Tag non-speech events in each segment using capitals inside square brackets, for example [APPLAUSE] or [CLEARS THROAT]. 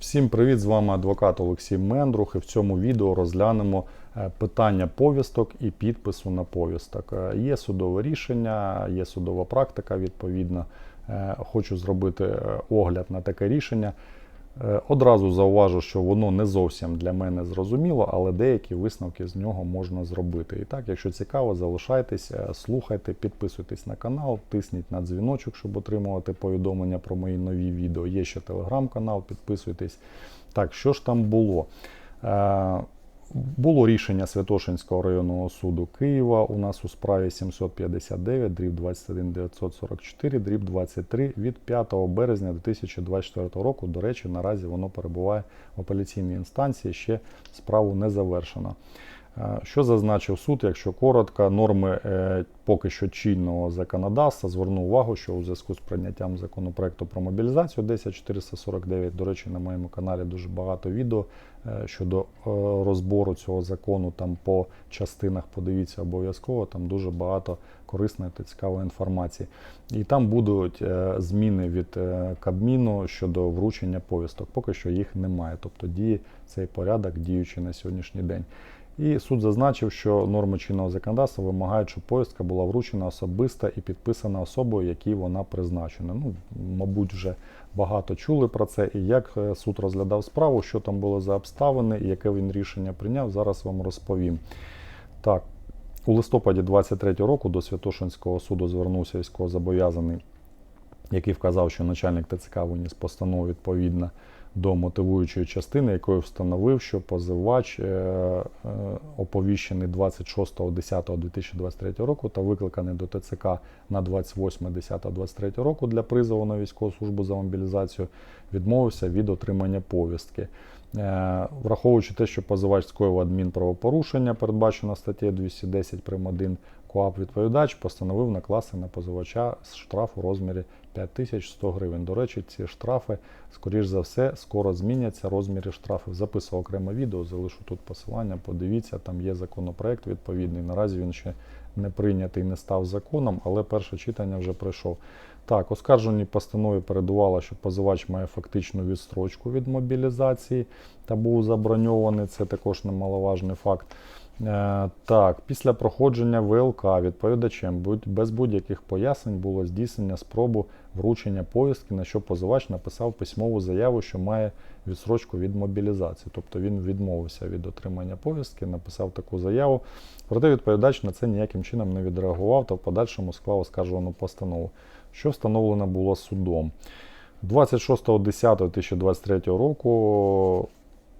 Всім привіт! З вами адвокат Олексій Мендрух. І в цьому відео розглянемо е, питання повісток і підпису на повісток. Е, Є судове рішення, є судова практика відповідно. Е, Хочу зробити огляд на таке рішення. Е, Одразу зауважу, що воно не зовсім для мене зрозуміло, але деякі висновки з нього можна зробити. І так, якщо цікаво, залишайтесь, е, слухайте, підписуйтесь на канал, тисніть на дзвіночок, щоб отримувати повідомлення про мої нові відео. Є ще телеграм-канал, підписуйтесь. Так, що ж там було? Було рішення Святошинського районного суду Києва у нас у справі 759, дріб 21 944, дріб 23 від 5 березня 2024 року. До речі, наразі воно перебуває в апеляційній інстанції, ще справу не завершено. Е, Що зазначив суд, якщо коротко, норми е, поки що чинного законодавства звернув увагу, що у зв'язку з прийняттям законопроекту про мобілізацію 10449, до речі, на моєму каналі дуже багато відео щодо е, розбору цього закону там по частинах. Подивіться обов'язково, там дуже багато корисної та цікавої інформації. І там будуть е, зміни від е, Кабміну щодо вручення повісток. Поки що їх немає, тобто діє цей порядок, діючий на сьогоднішній день. І суд зазначив, що норми чинного законодавства вимагають, щоб повістка була вручена особисто і підписана особою, якій вона призначена. Ну, мабуть, вже багато чули про це. І як е, суд розглядав справу, що там було за обставини і яке він рішення прийняв, зараз вам розповім. Так, у листопаді 23 року до Святошинського суду звернувся військовозобов'язаний, який вказав, що начальник ТЦК виніс постанову відповідно до мотивуючої частини, якою встановив, що позивач е, е, оповіщений 26.10.2023 року та викликаний до ТЦК на 28.10.23 року для призову на військову службу за мобілізацію, відмовився від отримання повістки. Е, Враховуючи те, що позивач скоїв адмінправопорушення, передбачено статтею 210 прим. 1 КОАП відповідач постановив накласти на позивача штраф у розмірі 5100 гривень. До речі, ці штрафи, скоріш за все, скоро зміняться. Розміри штрафів записував окреме відео, залишу тут посилання. Подивіться, там є законопроект відповідний. Наразі він ще не прийнятий, не став законом, але перше читання вже пройшов. Так, оскарженій постанові передувало, що позивач має фактичну відстрочку від мобілізації та був заброньований. Це також немаловажний факт. Е, Так, після проходження ВЛК відповідачем без будь-яких пояснень було здійснення спробу вручення повістки, на що позивач написав письмову заяву, що має відсрочку від мобілізації. Тобто він відмовився від отримання повістки, написав таку заяву. Проте відповідач на це ніяким чином не відреагував та в подальшому склав оскаржувану постанову, що встановлено було судом. 26.10.2023 року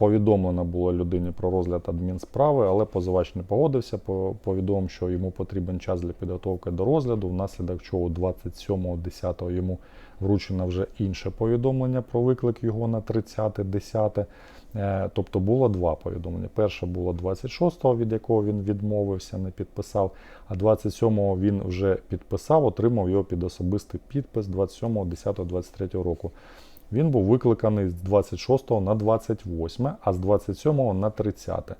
повідомлено було людині про розгляд адмінсправи, але позивач не погодився, повідомив, що йому потрібен час для підготовки до розгляду, внаслідок чого 27.10 йому вручено вже інше повідомлення про виклик його на 30.10. Е, Тобто було два повідомлення. Перше було 26-го, від якого він відмовився, не підписав, а 27-го він вже підписав, отримав його під особистий підпис 27.10.23 року. Він був викликаний з 26 на 28, а з 27 на 30.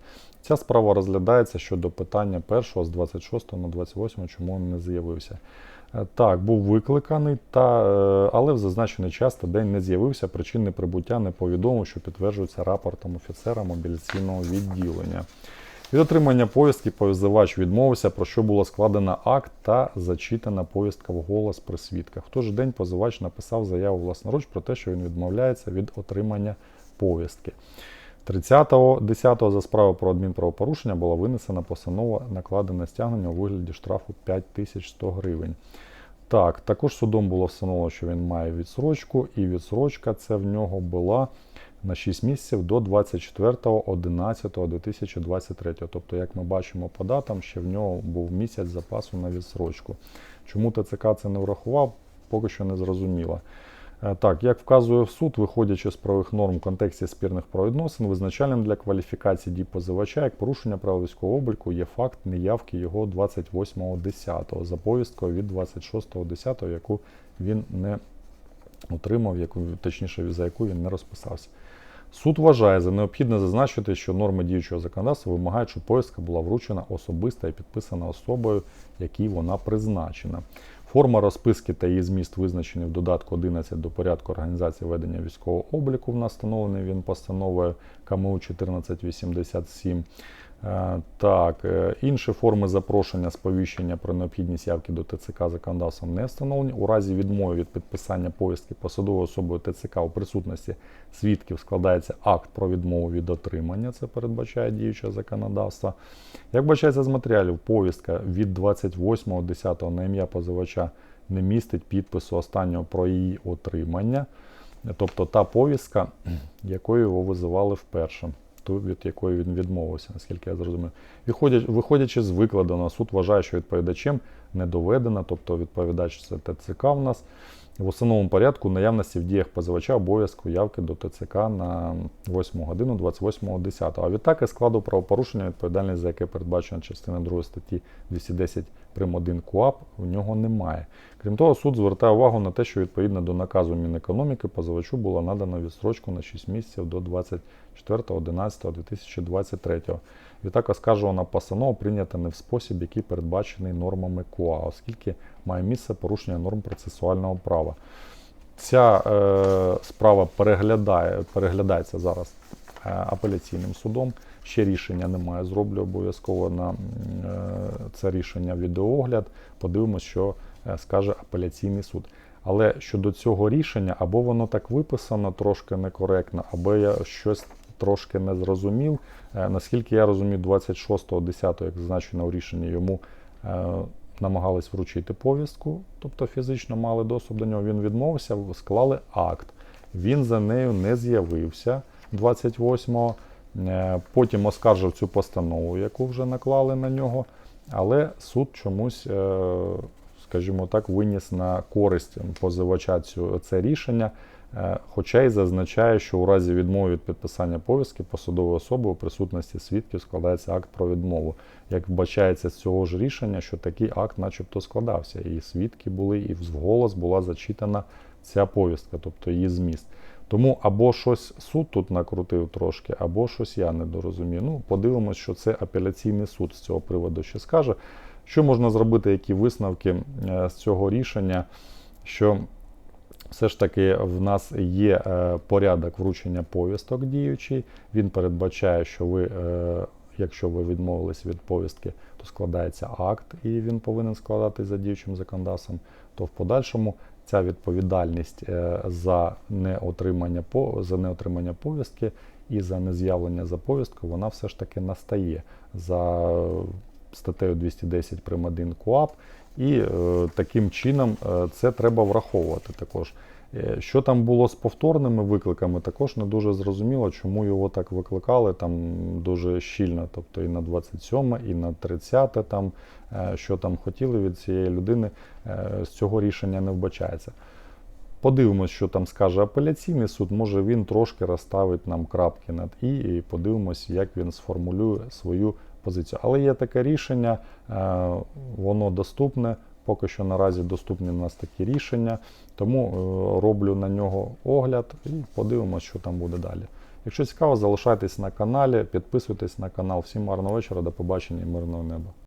Ця справа розглядається щодо питання першого з 26 на 28, чому він не з'явився. Е, Так, був викликаний, та, е, але в зазначений час та день не з'явився. Причин неприбуття не повідомив, що підтверджується рапортом офіцера мобіляційного відділення. Від отримання повістки позивач відмовився, про що було складено акт та зачитана повістка вголос при свідках. В той же день позивач написав заяву власноруч про те, що він відмовляється від отримання повістки. 30.10 за справу про адмінправопорушення була винесена постанова накладене стягнення у вигляді штрафу 5100 гривень. Так, також судом було встановлено, що він має відсрочку, і відсрочка це в нього була на 6 місяців до 24.11.2023. Тобто, як ми бачимо по датам, ще в нього був місяць запасу на відсрочку. Чому ТЦК це не врахував, поки що не зрозуміло. Е, Так, як вказує суд, виходячи з правових норм в контексті спірних правовідносин, визначальним для кваліфікації дій позивача як порушення правил військового обліку є факт неявки його 28.10 за повісткою від 26.10, яку він не отримав, яку, точніше, за яку він не розписався. Суд вважає за необхідне зазначити, що норми діючого законодавства вимагають, щоб повістка була вручена особисто і підписана особою, якій вона призначена. Форма розписки та її зміст визначені в додатку 11 до порядку організації ведення військового обліку. В нас встановлений він постановою КМУ 1487. Е, Так, е, інші форми запрошення сповіщення про необхідність явки до ТЦК законодавством не встановлені. У разі відмови від підписання повістки посадовою особою ТЦК у присутності свідків складається акт про відмову від отримання. Це передбачає діюче законодавство. Як бачається з матеріалів, повістка від 28.10 на ім'я позивача не містить підпису останнього про її отримання. Тобто та повістка, [CLEARS THROAT] якою його визивали вперше, ту, від якої він відмовився, наскільки я зрозумів. Виходячи з викладеного, суд вважає, що відповідачем не доведено, тобто відповідач це ТЦК в нас. В установленому порядку наявності в діях позивача обов'язку явки до ТЦК на 8 годину 28.10. А відтак і складу правопорушення, відповідальність за яке передбачена частина 2 статті 210 прим. 1 КУАП, в нього немає. Крім того, суд звертає увагу на те, що відповідно до наказу Мінекономіки позивачу було надано відстрочку на 6 місяців до 24.11.2023. Відтак оскаржувана постанова прийнята не в спосіб, який передбачений нормами КУА, оскільки має місце порушення норм процесуального права. Ця е, справа переглядає, переглядається зараз е, апеляційним судом. Ще рішення немає. Зроблю обов'язково на е, це рішення відеоогляд. Подивимось, що е, скаже апеляційний суд. Але щодо цього рішення, або воно так виписано трошки некоректно, або я щось трошки не зрозумів. Е, Наскільки я розумію, 26.10, як зазначено у рішенні, йому намагались вручити повістку, тобто фізично мали доступ до нього. Він відмовився, склали акт. Він за нею не з'явився 28-го. Е, Потім оскаржив цю постанову, яку вже наклали на нього. Але суд чомусь, е, скажімо так, виніс на користь позивача це рішення. Е, Хоча й зазначає, що у разі відмови від підписання повістки посадової особи у присутності свідків складається акт про відмову. Як вбачається з цього ж рішення, що такий акт, начебто, складався, і свідки були, і вголос була зачитана ця повістка, тобто її зміст. Тому або щось суд тут накрутив трошки, або щось я не дорозумію. Ну, подивимось, що це апеляційний суд з цього приводу ще скаже. Що можна зробити, які висновки е, з цього рішення? Що все ж таки в нас є е, порядок вручення повісток діючий. Він передбачає, що ви, е, якщо ви відмовились від повістки, то складається акт, і він повинен складатись за діючим законодавством. То в подальшому ця відповідальність е, за неотримання за неотримання повістки і за нез'явлення за повістку, вона все ж таки настає за статтею 210 прим. 1 КУАП. І е, таким чином е, це треба враховувати також. Е, Що там було з повторними викликами, також не дуже зрозуміло, чому його так викликали там дуже щільно, тобто і на 27, і на 30, там, е, що там хотіли від цієї людини, е, з цього рішення не вбачається. Подивимось, що там скаже апеляційний суд. Може він трошки розставить нам крапки над і, і подивимось, як він сформулює свою позицію. Але є таке рішення, воно доступне. Поки що наразі доступні в нас такі рішення, тому е, роблю на нього огляд і подивимося, що там буде далі. Якщо цікаво, залишайтесь на каналі, підписуйтесь на канал. Всім гарного вечора, до побачення і мирного неба.